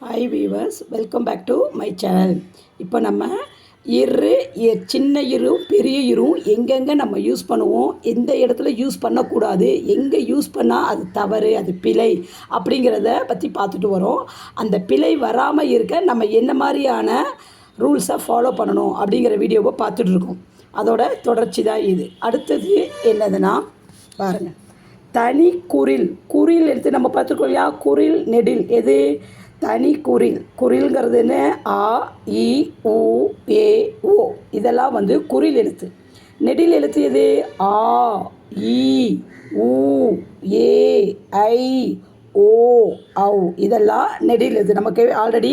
Hi viewers welcome back to my channel இப்போ நம்ம இரு சின்ன இரும் பெரிய இரும் எங்கெங்கே நம்ம யூஸ் பண்ணுவோம் எந்த இடத்துல யூஸ் பண்ணக்கூடாது எங்கே யூஸ் பண்ணால் அது தவறு அது பிழை அப்படிங்கிறத பற்றி பார்த்துட்டு வரோம். அந்த பிழை வராமல் இருக்க நம்ம என்ன மாதிரியான ரூல்ஸை ஃபாலோ பண்ணணும் அப்படிங்கிற வீடியோவை பார்த்துட்டு இருக்கோம். அதோட தொடர்ச்சி தான் இது. அடுத்தது என்னதுன்னா பாருங்கள் தனி குரில் குரில் எடுத்து நம்ம பார்த்துருக்கோம் இல்லையா? குரில் நெடில் எது? தனி குரில். குரில்ங்கிறதுன்னு ஆ இ உ ஏ ஓ இதெல்லாம் வந்து குரில் எழுத்து. நெடில் எழுத்து எது? ஆ இ உ ஏ ஐ ஓ ஔ. இதெல்லாம் நெடில் எழுத்து. நமக்கு ஆல்ரெடி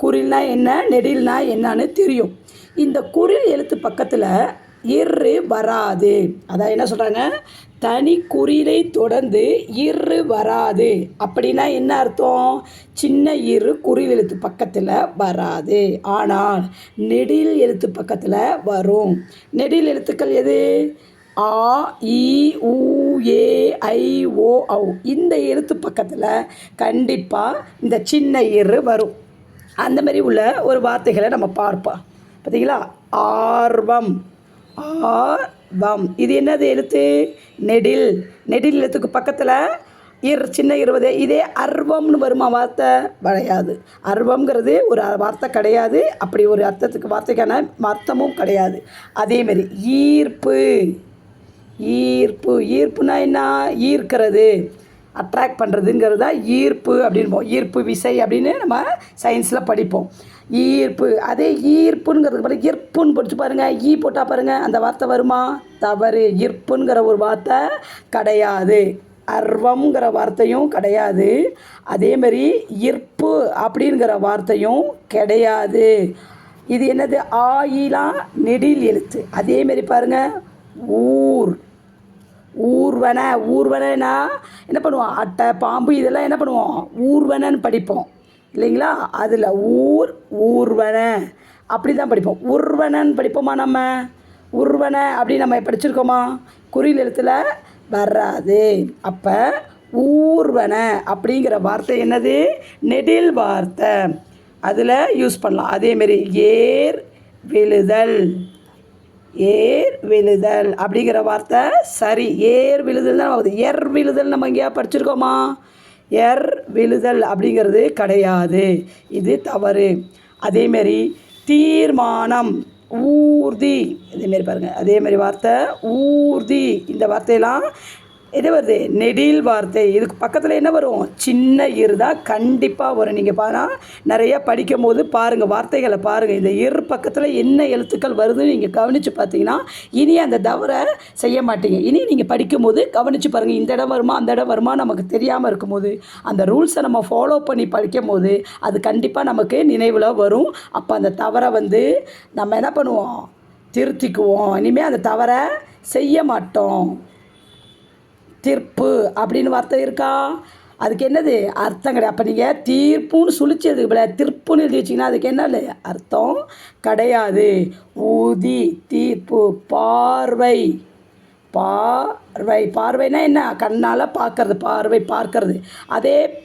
குரில்னா என்ன? நெடில்னா என்னன்னு தெரியும். இந்த குரில் எழுத்து பக்கத்தில் இரு வராது. அதான் என்ன சொல்கிறாங்க தனி குறிலை தொடர்ந்து இரு வராது. அப்படின்னா என்ன அர்த்தம்? சின்ன இரு குறில் எழுத்து பக்கத்தில் வராது. ஆனால் நெடில் எழுத்து பக்கத்தில் வரும். நெடில் எழுத்துக்கள் எது? ஆ இ உ ஏ ஐ ஓ ஔ. இந்த எழுத்து பக்கத்தில் கண்டிப்பாக இந்த சின்ன இரு வரும். அந்த மாதிரி உள்ள ஒரு வார்த்தைகளை நம்ம பார்ப்போம். பார்த்தீங்களா ஆர்வம். ஆர் வம். இது என்னது? எழுத்து நெடில். நெடில் எழுத்துக்கு பக்கத்தில் இர் சின்ன இருபது இதே அர்வம்னு வருமா வார்த்தை? கிடையாது அர்வம்ங்கிறது ஒரு வார்த்தை கிடையாது. அப்படி ஒரு அர்த்தத்துக்கு வார்த்தைக்கான அர்த்தமும் கிடையாது. அதேமாரி ஈர்ப்பு. ஈர்ப்பு. ஈர்ப்புனா என்ன? ஈர்க்கிறது. அட்ராக்ட் பண்ணுறதுங்கிறது தான் ஈர்ப்பு அப்படின்போம் ஈர்ப்பு விசை அப்படின்னு நம்ம சயின்ஸில் படிப்போம். ஈர்ப்பு. அதே ஈர்ப்புங்கிறது பாருங்க ஈர்ப்புன்னு படிச்சு பாருங்கள் ஈ போட்டால் பாருங்கள் அந்த வார்த்தை வருமா? தவறு. ஈர்ப்புங்கிற ஒரு வார்த்தை கிடையாது. அர்வம்ங்கிற வார்த்தையும் கிடையாது. அதேமாரி ஈர்ப்பு அப்படிங்கிற வார்த்தையும் கிடையாது. இது என்னது? ஆயிலாம் நெடில் எழுத்து. அதேமாரி பாருங்கள் ஊர். ஊர்வன. ஊர்வனா என்ன பண்ணுவோம்? அட்டை பாம்பு இதெல்லாம் என்ன பண்ணுவோம்? ஊர்வனன்னு படிப்போம். இல்லைங்களா? அதில் ஊர் ஊர்வன. அப்படி தான் படிப்போம். உர்வனன் படிப்போமா நம்ம? உருவன அப்படி நம்ம படிச்சிருக்கோமா? குறியில் எழுத்தில் வராது. அப்போ ஊர்வன அப்படிங்கிற வார்த்தை என்னது? நெடில் வார்த்தை. அதில் யூஸ் பண்ணலாம். அதேமாரி ஏர் விழுதல். ஏர் விழுதல் அப்படிங்கிற வார்த்தை சரி. ஏர் விழுதல் தான் ஆகுது எர் விழுதல் நம்ம எங்கேயா படிச்சிருக்கோமா? ஏர் விழுதல் அப்படிங்கிறது கிடையாது. இது தவறு. அதேமாரி தீர்மானம் ஊர்தி. இதேமாரி பாருங்கள் அதேமாரி வார்த்தை ஊர்தி. இந்த வார்த்தையெல்லாம் இது வருது நெடில் வார்த்தை. இதுக்கு பக்கத்தில் என்ன வரும்? சின்ன இரு தான் கண்டிப்பாக வரும். நீங்கள் பாருங்க நிறைய படிக்கும் போது பாருங்கள் வார்த்தைகளை பாருங்கள் இந்த இரு பக்கத்தில் என்ன எழுத்துக்கள் வருதுன்னு நீங்கள் கவனித்து பார்த்தீங்கன்னா இனி அந்த தவறை செய்ய மாட்டீங்க. இனி நீங்கள் படிக்கும்போது கவனித்து பாருங்கள் இந்த இடம் வருமா அந்த இடம் வருமா நமக்கு தெரியாமல் இருக்கும்போது அந்த ரூல்ஸை நம்ம ஃபாலோ பண்ணி படிக்கும் போது அது கண்டிப்பாக நமக்கு நினைவில் வரும். அப்போ அந்த தவறை வந்து நம்ம என்ன பண்ணுவோம்? திருத்திக்குவோம். இனிமேல் அந்த தவறை செய்ய மாட்டோம். தீர்ப்பு அப்படின்னு வார்த்தை இருக்கா? அதுக்கு என்னது அர்த்தம் கிடையாது. அப்போ நீங்கள் தீர்ப்புன்னு சுழிச்சதுக்கு போல திருப்புன்னு எழுதி வச்சிங்கன்னா அதுக்கு என்ன இல்லை? அர்த்தம் கிடையாது. ஊதி தீர்ப்பு பார்வை. பார்வை. பார்வைனா என்ன? கண்ணால் பார்க்கறது பார்வை பார்க்கறது. அதே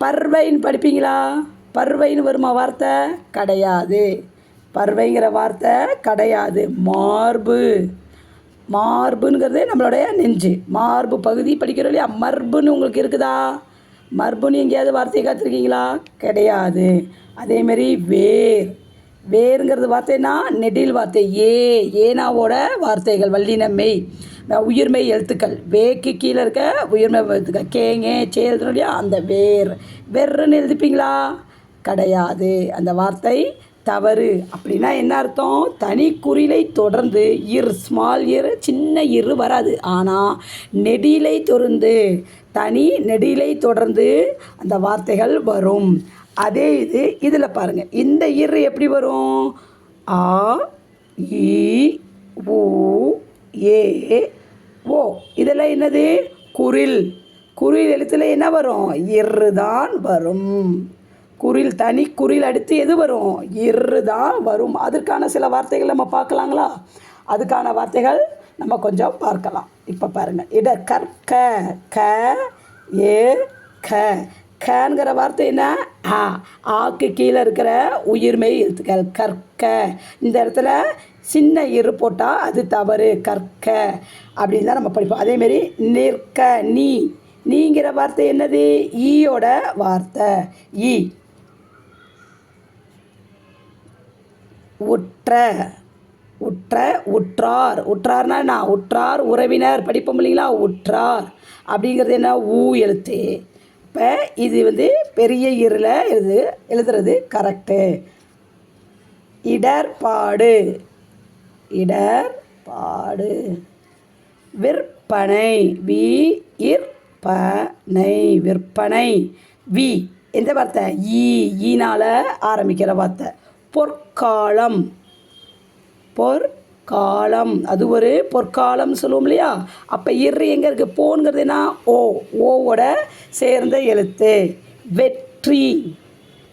பர்வைன்னு படிப்பீங்களா? பர்வைன்னு வருமா வார்த்தை? கிடையாது. பர்வைங்கிற வார்த்தை கிடையாது. மார்பு. மார்புங்கிறதே நம்மளுடைய நெஞ்சு. மார்பு பகுதி படிக்கிறோம் இல்லையா மர்புன்னு உங்களுக்கு இருக்குதா? மர்புன்னு எங்கேயாவது வார்த்தையை காத்திருக்கீங்களா? கிடையாது. அதேமாரி வேர். வேருங்கிறது வார்த்தைனா நெடில் வார்த்தை. ஏ ஏனாவோட வார்த்தைகள். வல்லின மெய். உயிர்மெய் எழுத்துக்கள். வேக்கு கீழே இருக்க உயிர்மெய் எழுத்துக்கள். கேங்க சே எழுதுறோம் இல்லையா? அந்த வேர். வெர்ன்னு எழுதிப்பீங்களா? கிடையாது. அந்த வார்த்தை தவறு அப்படின்னா என்ன அர்த்தம்? தனி குறிலை தொடர்ந்து இர் ஸ்மால் இர் சின்ன இரு வராது. ஆனால் நெடிலை தொடர்ந்து தனி நெடிலை தொடர்ந்து அந்த வார்த்தைகள் வரும். அதே இது இதில் பாருங்கள் இந்த இர் எப்படி வரும்? ஆ இ உ ஏ ஓ. இதெல்லாம் என்னது? குரில். குரில் எழுத்தில் என்ன வரும்? இரு தான் வரும். குரில் தனி குரில் அடுத்து எது வரும்? இரு தான் வரும். அதற்கான சில வார்த்தைகள் நம்ம பார்க்கலாங்களா? அதுக்கான வார்த்தைகள் நம்ம கொஞ்சம் பார்க்கலாம். இப்போ பாருங்கள் இட கற்க க ஏ க. கங்கிற வார்த்தை என்ன? ஆ. ஆக்கு கீழே இருக்கிற உயிர்மை எழுத்துக்கள். கற்க. இந்த இடத்துல சின்ன இரு போட்டால் அது தவறு. கற்க. அப்படின்னு தான் நம்ம படிப்போம். அதேமாரி நிற்க நீ. நீங்கிற வார்த்தை என்னது? ஈயோட வார்த்தை. ஈ. உற்ற உற்ற உற்றார். உற்றார்னா நான் உற்றார் உறவினர். படிப்போம் இல்லைங்களா? உற்றார். அப்படிங்கிறது என்ன? ஊ எழுத்து. இப்போ இது வந்து பெரிய இருள எழுது எழுதுறது கரெக்டு இடர்பாடு. இடர்பாடு. விற்பனை. வி இற்பனை விற்பனை. வி. எந்த வார்த்தை? ஈ. ஈனால் ஆரம்பிக்கிற வார்த்தை. பொற்காலம். பொற்காலம். அது ஒரு பொற்காலம் சொல்லுவோம் இல்லையா? அப்போ இரு எங்கே இருக்குது போங்கிறது ஓ ஓவோட சேர்ந்த எழுத்து. வெற்றி.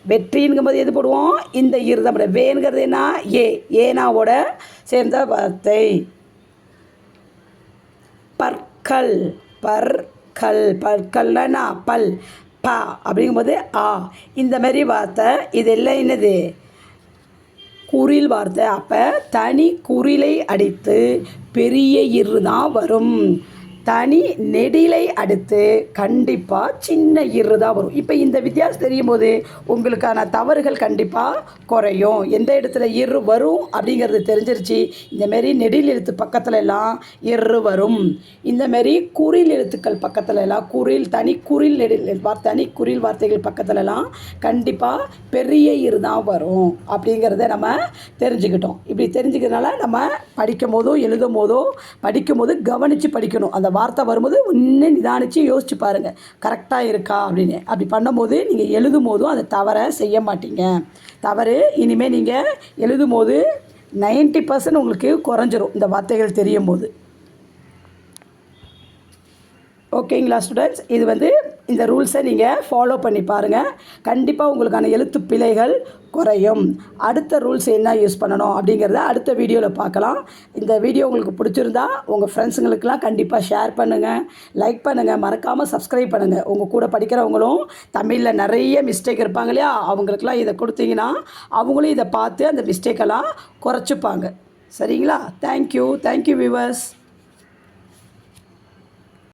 வெற்றிங்கும்போது எது போடுவோம்? இந்த இரு தான் போடுவோம். வேங்கிறது என்ன? ஏ. ஏனாவோட சேர்ந்த வார்த்தை. பற்கள். பற்கள். பற்கள்னா பல். ப. அப்படிங்கும்போது ஆ. இந்த மாதிரி வார்த்தை. இதெல்லாம் என்னது? குரில் வார்த்தை. அப்போ தனி குரிலை அடித்து பெரிய இரு தான் வரும். தனி நெடிலை அடுத்து கண்டிப்பாக சின்ன இரு தான் வரும். இப்போ இந்த வித்தியாசம் தெரியும் போது உங்களுக்கான தவறுகள் கண்டிப்பாக குறையும். எந்த இடத்துல இரு வரும் அப்படிங்கிறது தெரிஞ்சிருச்சு. இந்தமாரி நெடில் எழுத்து பக்கத்துல எல்லாம் இரு வரும். இந்தமாரி குறில் எழுத்துக்கள் பக்கத்துல எல்லாம் குறில் தனி குறில் நெடில் தனி குறில் வார்த்தைகள் பக்கத்துலலாம் கண்டிப்பாக பெரிய இரு தான் வரும் அப்படிங்கிறத நம்ம தெரிஞ்சுக்கிட்டோம். இப்படி தெரிஞ்சுக்கிறதுனால நம்ம படிக்கும் போதோ எழுதும் போதோ படிக்கும் போது கவனித்து படிக்கணும். அந்த வார்த்தை வரும்போது இன்னும் நிதானித்து யோசிச்சு பாருங்கள் கரெக்டாக இருக்கா? அப்படின்னு. அப்படி பண்ணும்போது நீங்கள் எழுதும் போதும் அதை தவற செய்ய மாட்டீங்க. தவறு இனிமேல் நீங்கள் எழுதும் போது நைன்ட்டி பர்சன்ட் உங்களுக்கு குறைஞ்சிரும். இந்த வார்த்தைகள் தெரியும் போது ஓகேங்களா ஸ்டூடெண்ட்ஸ் இது வந்து இந்த ரூல்ஸை நீங்கள் ஃபாலோ பண்ணி பாருங்கள் கண்டிப்பாக உங்களுக்கான எழுத்து பிழைகள் குறையும். அடுத்த ரூல்ஸ் என்ன யூஸ் பண்ணணும் அப்படிங்கிறத அடுத்த வீடியோவில் பார்க்கலாம். இந்த வீடியோ உங்களுக்கு பிடிச்சிருந்தா உங்கள் ஃப்ரெண்ட்ஸுங்களுக்கெல்லாம் கண்டிப்பாக ஷேர் பண்ணுங்கள் லைக் பண்ணுங்கள் மறக்காமல் சப்ஸ்கிரைப் பண்ணுங்கள் உங்கள் கூட படிக்கிறவங்களும் தமிழில் நிறைய மிஸ்டேக் இருப்பாங்க இல்லையா? அவங்களுக்கெல்லாம் இதை கொடுத்தீங்கன்னா அவங்களும் இதை பார்த்து அந்த மிஸ்டேக்கெல்லாம் குறைச்சிப்பாங்க. சரிங்களா? Thank you thank you viewers